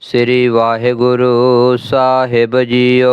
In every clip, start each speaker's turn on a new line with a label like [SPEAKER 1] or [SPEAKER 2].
[SPEAKER 1] ਸ੍ਰੀ Waheguru Sahib JIO.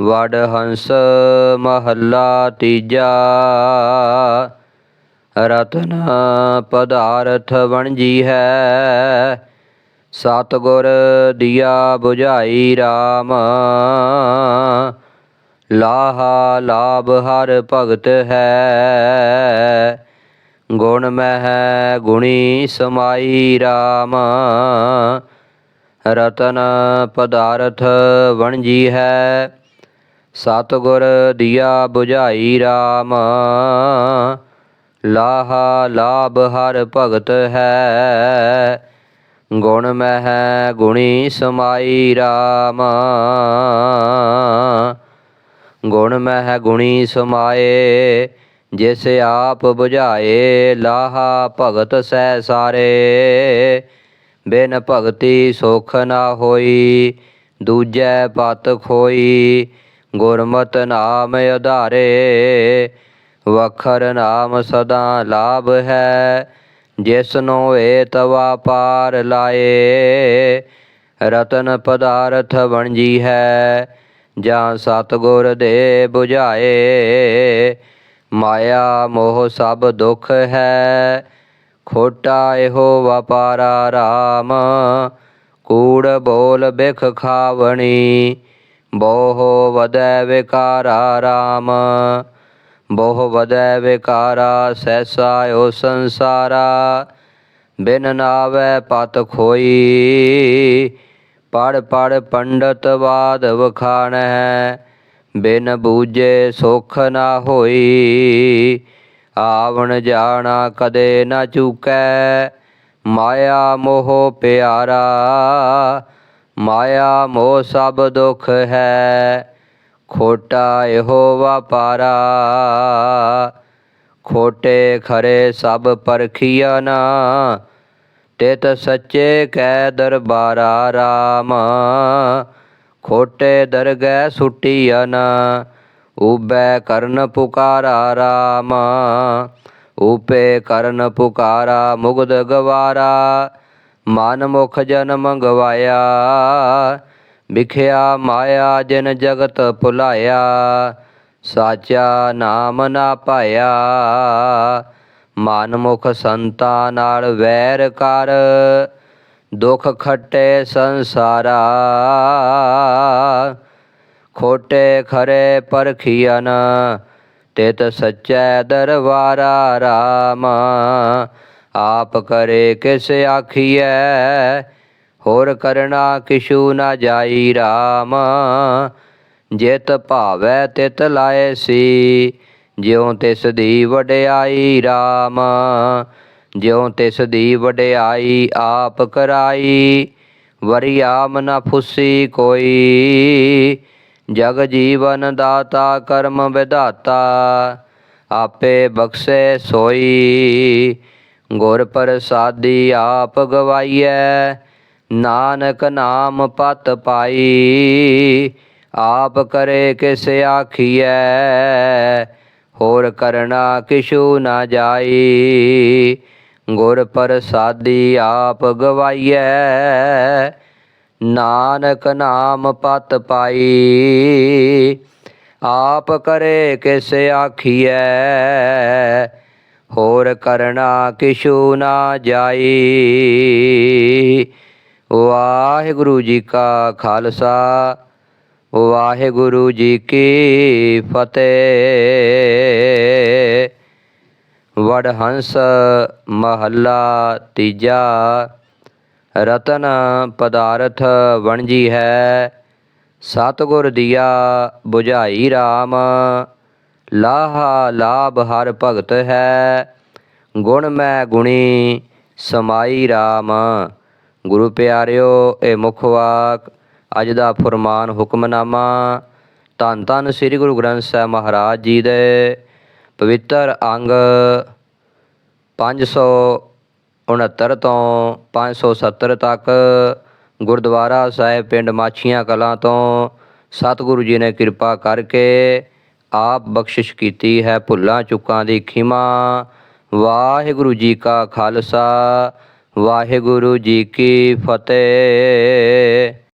[SPEAKER 1] ਵਡ ਹੰਸ ਮਹੱਲਾ ਤੀਜਾ। ਰਤਨ ਪਦਾਰਥ ਵਣਜੀ ਹੈ। ਸਤਗੁਰ ਦੀਆ 부ਝਾਈ RAM ਲਾਹਾ ਲਾਭ ਹਰ ਭਗਤ ਹੈ। ਗੁਣ ਮਹਿ ਗੁਣੀ ਸਮਾਈ RAM ਰਤਨ ਪਦਾਰਥ ਵਣਜੀ ਹੈ, ਸਤਗੁਰ ਦੀਆ 부ਝਾਈ RAM ਲਾਹਾ ਲਾਭ ਹਰ ਭਗਤ ਹੈ, ਗੁਣ ਮਹਿ ਗੁਣੀ ਸਮਾਈ RAM ਗੁਣ ਮਹਿ ਗੁਣੀ ਸਮਾਏ ਜਿਸ ਆਪ 부ਝਾਏ ਲਾਹਾ ਭਗਤ ਸਹਿ ਸਾਰੇ। ਬਿਨ ਭਗਤੀ ਸੁਖ ਨਾ ਹੋਈ, ਦੂਜੈ ਪਤ ਖੋਈ। ਗੁਰਮਤ ਨਾਮ ਅਧਾਰੇ ਵਖਰ ਨਾਮ ਸਦਾ ਲਾਭ ਹੈ। ਜਿਸਨੋ ਏ ਤਵਾ ਪਾਰ ਲਾਏ, ਰਤਨ ਪਦਾਰਥ ਬਣਜੀ ਹੈ। ਜਾਂ ਸਤਗੁਰ ਦੇ 부ਝਾਏ ਮਾਇਆ ਮੋਹ ਸਭ ਦੁਖ ਹੈ। ਖੋਟਾ ਇਹੋ ਵਪਾਰਾ RAM ਕੂੜ ਬੋਲ ਬਿਖ ਖਾਵਣੀ, ਬਹੁ ਵਦੈ ਵਿਕਾਰਾ RAM ਬਹੁ ਵਦੈ ਵਿਕਾਰਾ ਸੈਸਾ ਓ ਸੰਸਾਰਾ। ਬਿਨ ਨਾਵੈ ਪਤ ਖੋਈ। ਪੜ ਪੜ ਪੰਡਤ ਬਾਦ ਹੈ ਬਿਨ ਬੂਝੇ ਸੁਖ ਨਾ ਹੋਈ। ਆਵਣ ਜਾਣਾ ਕਦੇ ਨਾ ਚੁਕੈ। ਮਾਇਆ ਮੋਹ ਪਿਆਰਾ, ਮਾਇਆ ਮੋਹ ਸਭ ਦੁਖ ਹੈ। ਖੋਟਾ ਇਹੋ ਵਪਾਰਾ, ਖੋਟੇ ਖਰੇ ਸਭ ਪਰਖੀਆ ਨਾ। ਤਿਤ ਸੱਚੇ ਕੈ ਦਰਬਾਰਾ RAM ਖੋਟੇ ਦਰਗਹਿ ਸੁਟੀਆ ਨਾ। ਉਬੈ ਕਰਨ ਪੁਕਾਰਾ ਰਾਮ, ਉਪੇ ਕਰਨ ਪੁਕਾਰਾ ਮੁਗਦ ਗਵਾਰਾ। ਮਨ ਮੁਖ ਜਨ ਮੰਗਵਾਇਆ, ਵਿਖਿਆ ਮਾਇਆ ਜਿਨ ਜਗਤ ਭੁਲਾਇਆ। ਸਾਚਾ ਨਾਮ ਨਾ ਪਾਇਆ, ਮਨ ਮੁਖ ਸੰਤਾ ਨਾਲ ਵੈਰ ਕਰ। ਦੁਖ ਖੱਟੇ ਸੰਸਾਰਾ ਖੋਟੇ ਖਰੇ ਪਰਖੀਅਨ ਤਿਤ ਸੱਚੈ ਦਰਬਾਰਾ RAM ਆਪ ਕਰੇ ਕਿਸ ਆਖੀਐ, ਹੋਰ ਕਰਨਾ ਕਿਛੂ ਨਾ ਜਾਈ RAM ਜਿਤ ਭਾਵੈ ਤਿਤ ਲਾਏ ਸੀ, ਜਿਉ ਤਿਸ ਦੀ ਵਡਿਆਈ RAM ਜਿਉ ਤਿਸ ਦੀ ਵਡਿਆਈ ਆਪ ਕਰਾਈ ਵਰਿਆਮ ਨ ਫੁੱਸੀ ਕੋਈ। ਜਗ ਜੀਵਨ ਦਾਤਾ ਕਰਮ ਵਿਧਾਤਾ, ਆਪੇ ਬਖਸ਼ੇ ਸੋਈ। ਗੁਰ ਪ੍ਰਸਾਦੀ ਆਪ ਗਵਾਈਐ, ਨਾਨਕ ਨਾਮ ਪਤ ਪਾਈ। ਆਪ ਕਰੇ ਕਿਸ ਆਖੀਐ, ਹੋਰ ਕਰਣਾ ਕਿਛੂ ਨਾ ਜਾਈ। ਗੁਰ ਪ੍ਰਸਾਦੀ ਆਪ ਗਵਾਈਐ ਨਾਨਕ ਨਾਮ ਪਤ ਪਾਈ। ਆਪ ਕਰੇ ਕਿਸ ਆਖੀਐ, ਹੋਰ ਕਰਣਾ ਕਿਛੂ ਨਾ ਜਾਈ। ਵਾਹਿਗੁਰੂ ਜੀ ਕਾ ਖਾਲਸਾ, ਵਾਹਿਗੁਰੂ ਜੀ ਕੀ ਫਤਿਹ। ਵਡਹੰਸ ਮਹੱਲਾ ਤੀਜਾ ਰਤਨ ਪਦਾਰਥ ਵਣਜੀ ਹੈ। ਸਤਗੁਰ ਦੀਆ 부ਝਾਈ RAM ਲਾਹਾ ਲਾਭ ਹਰ ਭਗਤ ਹੈ। ਗੁਣ ਮੈਂ ਗੁਣੀ ਸਮਾਈ RAM ਗੁਰੂ ਪਿਆਰਿਓ, ਇਹ ਮੁੱਖ ਵਾਕ, ਅੱਜ ਦਾ ਫਰਮਾਨ ਹੁਕਮਨਾਮਾ। ਧੰਨ ਧੰਨ ਸ੍ਰੀ ਗੁਰੂ ਗ੍ਰੰਥ ਸਾਹਿਬ ਮਹਾਰਾਜ ਜੀ ਦੇ ਪਵਿੱਤਰ ਅੰਗ 569 ਤੋਂ 570 ਤੱਕ ਗੁਰਦੁਆਰਾ ਸਾਹਿਬ ਪਿੰਡ ਮਾਛੀਆਂ ਕਲਾਂ ਤੋਂ ਸਤਿਗੁਰੂ ਜੀ ਨੇ ਕਿਰਪਾ ਕਰਕੇ ਆਪ ਬਖਸ਼ਿਸ਼ ਕੀਤੀ ਹੈ ਭੁੱਲਾਂ ਚੁੱਕਾਂ ਦੀ ਖਿਮਾ। ਵਾਹਿਗੁਰੂ ਜੀ ਕਾ ਖਾਲਸਾ, ਵਾਹਿਗੁਰੂ ਜੀ ਕੀ ਫਤਿਹ।